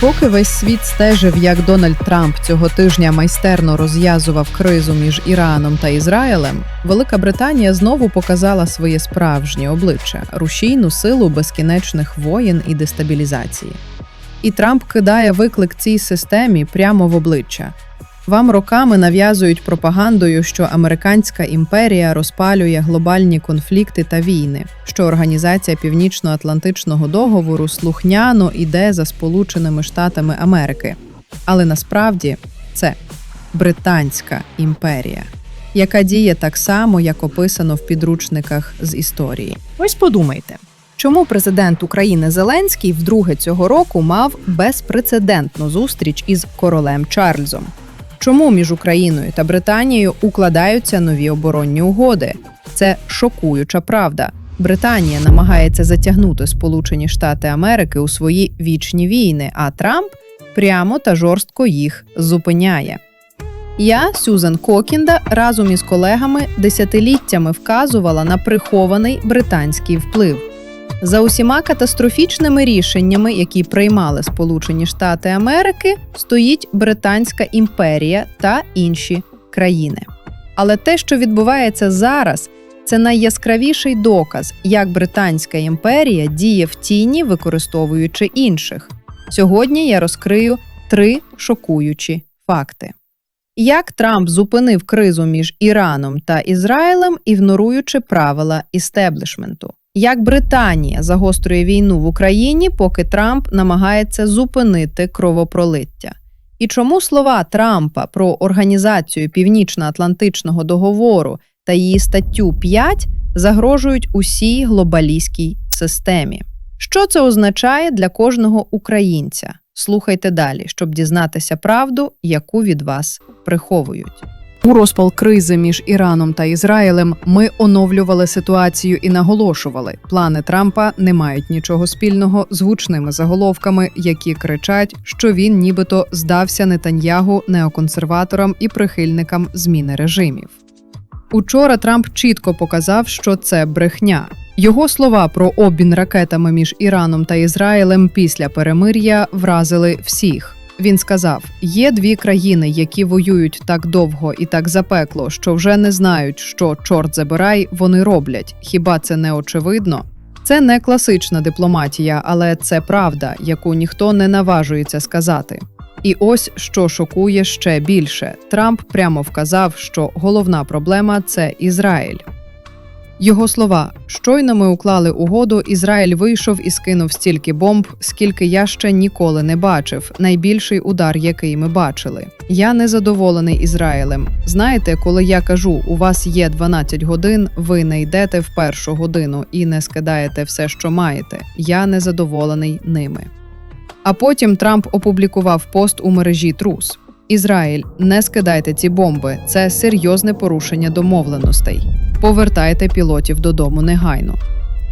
Поки весь світ стежив, як Дональд Трамп цього тижня майстерно розв'язував кризу між Іраном та Ізраїлем, Велика Британія знову показала своє справжнє обличчя рушійну силу безкінечних воєн і дестабілізації. І Трамп кидає виклик цій системі прямо в обличчя. Вам роками нав'язують пропагандою, що американська імперія розпалює глобальні конфлікти та війни, що Організація Північно-Атлантичного договору слухняно іде за Сполученими Штатами Америки. Але насправді це Британська імперія, яка діє так само, як описано в підручниках з історії. Ось подумайте, чому президент України Зеленський вдруге цього року мав безпрецедентну зустріч із королем Чарльзом? Чому між Україною та Британією укладаються нові оборонні угоди? Це шокуюча правда. Британія намагається затягнути Сполучені Штати Америки у свої вічні війни, а Трамп прямо та жорстко їх зупиняє. Я, Сюзан Кокінда, разом із колегами десятиліттями вказувала на прихований британський вплив. За усіма катастрофічними рішеннями, які приймали Сполучені Штати Америки, стоїть Британська імперія та інші країни. Але те, що відбувається зараз, це найяскравіший доказ, як Британська імперія діє в тіні, використовуючи інших. Сьогодні я розкрию три шокуючі факти. Як Трамп зупинив кризу між Іраном та Ізраїлем, ігноруючи правила істеблішменту? Як Британія загострює війну в Україні, поки Трамп намагається зупинити кровопролиття? І чому слова Трампа про організацію Північно-Атлантичного договору та її статтю 5 загрожують усій глобалістській системі? Що це означає для кожного українця? Слухайте далі, щоб дізнатися правду, яку від вас приховують. У розпал кризи між Іраном та Ізраїлем ми оновлювали ситуацію і наголошували, плани Трампа не мають нічого спільного з гучними заголовками, які кричать, що він нібито здався Нетаньягу неоконсерваторам і прихильникам зміни режимів. Учора Трамп чітко показав, що це брехня. Його слова про обмін ракетами між Іраном та Ізраїлем після перемир'я вразили всіх. Він сказав: є дві країни, які воюють так довго і так запекло, що вже не знають, що чорт забирай вони роблять. Хіба це не очевидно? Це не класична дипломатія, але це правда, яку ніхто не наважується сказати. І ось що шокує ще більше: Трамп прямо вказав, що головна проблема це Ізраїль. Його слова: щойно ми уклали угоду, Ізраїль вийшов і скинув стільки бомб, скільки я ще ніколи не бачив. Найбільший удар, який ми бачили. Я не задоволений Ізраїлем. Знаєте, коли я кажу, у вас є 12 годин, ви не йдете в першу годину і не скидаєте все, що маєте. Я не задоволений ними. А потім Трамп опублікував пост у мережі Трус. Ізраїль, не скидайте ці бомби. Це серйозне порушення домовленостей. Повертайте пілотів додому негайно.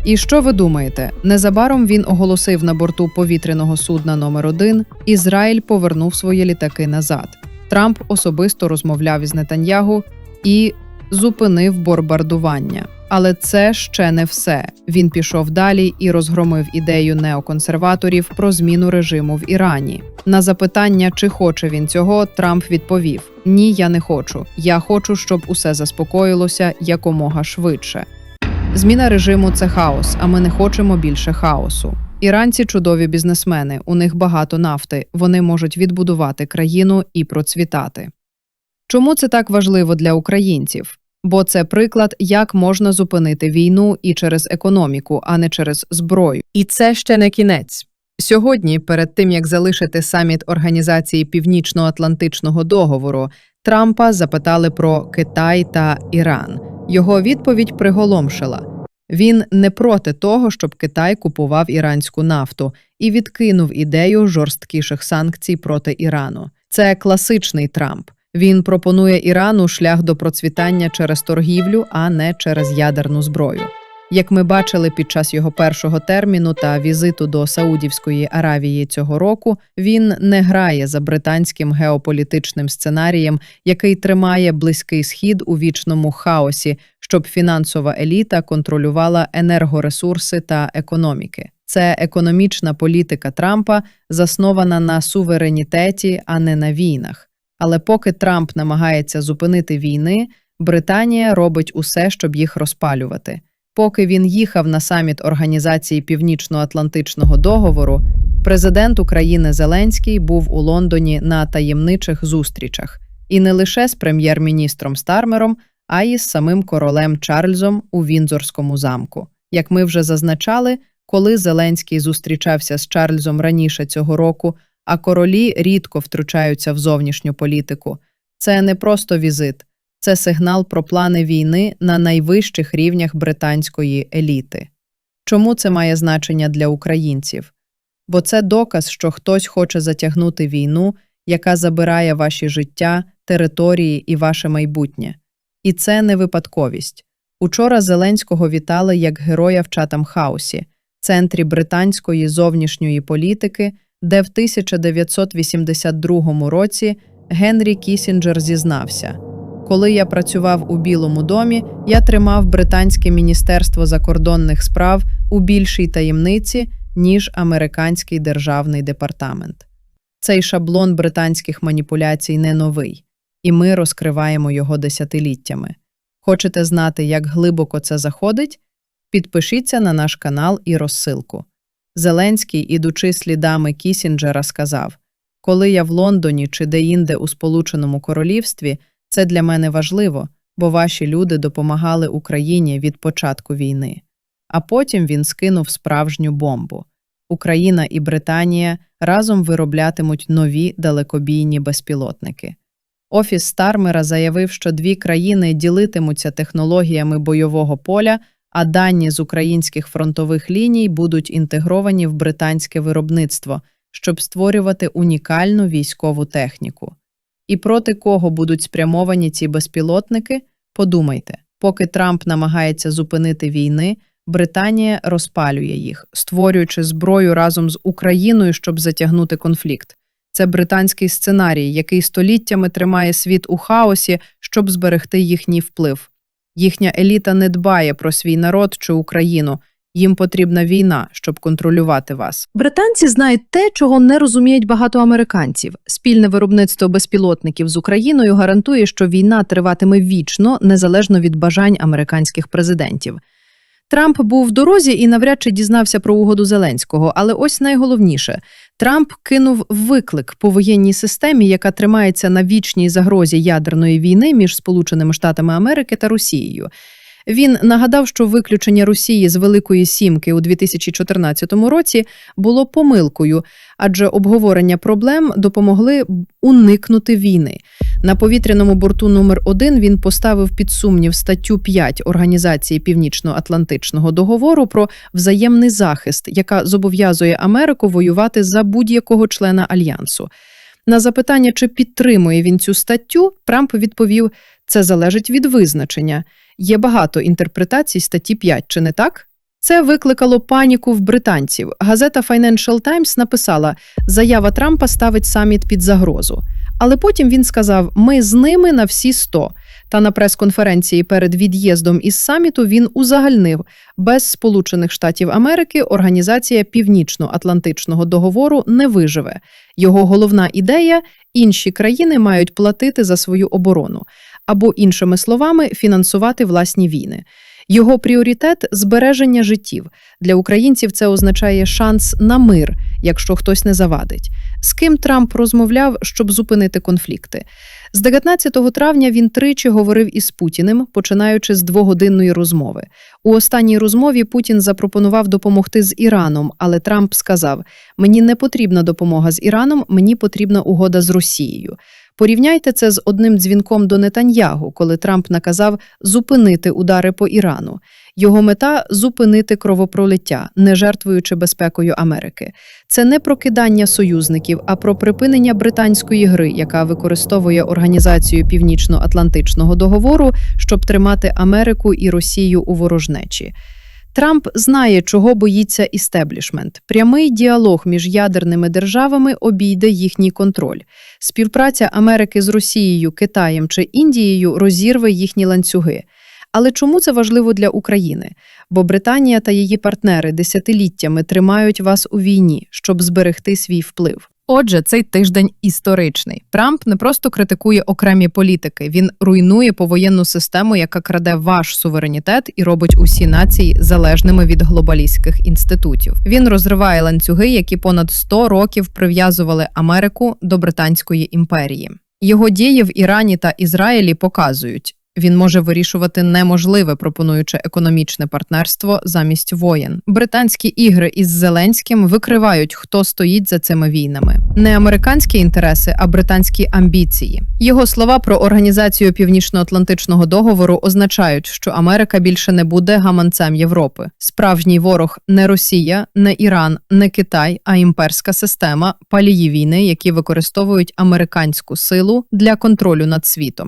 І що ви думаєте? Незабаром він оголосив на борту повітряного судна номер 1 Ізраїль повернув свої літаки назад. Трамп особисто розмовляв із Нетаньягу і зупинив бомбардування. Але це ще не все. Він пішов далі і розгромив ідею неоконсерваторів про зміну режиму в Ірані. На запитання, чи хоче він цього, Трамп відповів: Ні, я не хочу. Я хочу, щоб усе заспокоїлося якомога швидше. Зміна режиму це хаос, а ми не хочемо більше хаосу. Іранці чудові бізнесмени, у них багато нафти, вони можуть відбудувати країну і процвітати. Чому це так важливо для українців? Бо це приклад, як можна зупинити війну і через економіку, а не через зброю. І це ще не кінець. Сьогодні, перед тим як залишити саміт Організації Північно-Атлантичного договору, Трампа запитали про Китай та Іран. Його відповідь приголомшила. Він не проти того, щоб Китай купував іранську нафту і відкинув ідею жорсткіших санкцій проти Ірану. Це класичний Трамп. Він пропонує Ірану шлях до процвітання через торгівлю, а не через ядерну зброю. Як ми бачили під час його першого терміну та візиту до Саудівської Аравії цього року, він не грає за британським геополітичним сценарієм, який тримає близький схід у вічному хаосі, щоб фінансова еліта контролювала енергоресурси та економіки. Це економічна політика Трампа, заснована на суверенітеті, а не на війнах. Але поки Трамп намагається зупинити війни, Британія робить усе, щоб їх розпалювати. Поки він їхав на саміт Організації Північно-Атлантичного договору, президент України Зеленський був у Лондоні на таємничих зустрічах і не лише з прем'єр-міністром Стармером, а й з самим королем Чарльзом у Віндзорському замку. Як ми вже зазначали, коли Зеленський зустрічався з Чарльзом раніше цього року, а королі рідко втручаються в зовнішню політику. Це не просто візит, це сигнал про плани війни на найвищих рівнях британської еліти. Чому це має значення для українців? Бо це доказ, що хтось хоче затягнути війну, яка забирає ваші життя, території і ваше майбутнє. І це не випадковість. Учора Зеленського вітали як героя в Чатам Хаусі, центрі британської зовнішньої політики, де в 1982 році Генрі Кісінджер зізнався. Коли я працював у Білому домі, я тримав британське міністерство закордонних справ у більшій таємниці, ніж американський державний департамент. Цей шаблон британських маніпуляцій не новий, і ми розкриваємо його десятиліттями. Хочете знати, як глибоко це заходить? Підпишіться на наш канал і розсилку. Зеленський, ідучи слідами Кісінджера, сказав: Коли я в Лондоні чи де-інде у Сполученому Королівстві, це для мене важливо, бо ваші люди допомагали Україні від початку війни. А потім він скинув справжню бомбу. Україна і Британія разом вироблятимуть нові далекобійні безпілотники. Офіс Стармера заявив, що дві країни ділитимуться технологіями бойового поля, а дані з українських фронтових ліній будуть інтегровані в британське виробництво, щоб створювати унікальну військову техніку. І проти кого будуть спрямовані ці безпілотники? Подумайте, поки Трамп намагається зупинити війни, Британія розпалює їх, створюючи зброю разом з Україною, щоб затягнути конфлікт. Це британський сценарій, який століттями тримає світ у хаосі, щоб зберегти їхній вплив. Їхня еліта не дбає про свій народ чи Україну. Їм потрібна війна, щоб контролювати вас. Британці знають те, чого не розуміють багато американців. Спільне виробництво безпілотників з Україною гарантує, що війна триватиме вічно, незалежно від бажань американських президентів. Трамп був в дорозі і навряд чи дізнався про угоду Зеленського, але ось найголовніше Трамп кинув виклик по воєнній системі, яка тримається на вічній загрозі ядерної війни між Сполученими Штатами Америки та Росією. Він нагадав, що виключення Росії з Великої Сімки у 2014 році було помилкою, адже обговорення проблем допомогли уникнути війни. На повітряному борту номер 1 він поставив під сумнів статтю 5 Організації Північно-Атлантичного договору про взаємний захист, яка зобов'язує Америку воювати за будь-якого члена альянсу. На запитання, чи підтримує він цю статтю, Трамп відповів: це залежить від визначення. Є багато інтерпретацій статті 5, чи не так? Це викликало паніку в британців. Газета Financial Times написала: заява Трампа ставить саміт під загрозу. Але потім він сказав: ми з ними на всі 100. Та на прес-конференції перед від'їздом із саміту він узагальнив без Сполучених Штатів Америки організація Північно-Атлантичного договору не виживе. Його головна ідея інші країни мають платити за свою оборону або, іншими словами, фінансувати власні війни. Його пріоритет збереження життів. Для українців це означає шанс на мир, якщо хтось не завадить. З ким Трамп розмовляв, щоб зупинити конфлікти. З 19 травня він тричі говорив із Путіним, починаючи з двогодинної розмови. У останній розмові Путін запропонував допомогти з Іраном, але Трамп сказав: Мені не потрібна допомога з Іраном, мені потрібна угода з Росією. Порівняйте це з одним дзвінком до Нетаньягу, коли Трамп наказав зупинити удари по Ірану. Його мета зупинити кровопролиття, не жертвуючи безпекою Америки. Це не прокидання союзників, а про припинення британської гри, яка використовує організацію Північно-Атлантичного договору, щоб тримати Америку і Росію у ворожнечі. Трамп знає, чого боїться істеблішмент. Прямий діалог між ядерними державами обійде їхній контроль. Співпраця Америки з Росією, Китаєм чи Індією розірве їхні ланцюги. Але чому це важливо для України? Бо Британія та її партнери десятиліттями тримають вас у війні, щоб зберегти свій вплив. Отже, цей тиждень історичний. Трамп не просто критикує окремі політики, він руйнує повоєнну систему, яка краде ваш суверенітет і робить усі нації залежними від глобалістських інститутів. Він розриває ланцюги, які понад 100 років прив'язували Америку до британської імперії. Його дії в Ірані та Ізраїлі показують. Він може вирішувати неможливе, пропонуючи економічне партнерство замість воєн. Британські ігри із Зеленським викривають, хто стоїть за цими війнами. Не американські інтереси, а британські амбіції. Його слова про організацію Північно-Атлантичного договору означають, що Америка більше не буде гаманцем Європи. Справжній ворог не Росія, не Іран, не Китай, а імперська система палії війни, які використовують американську силу для контролю над світом.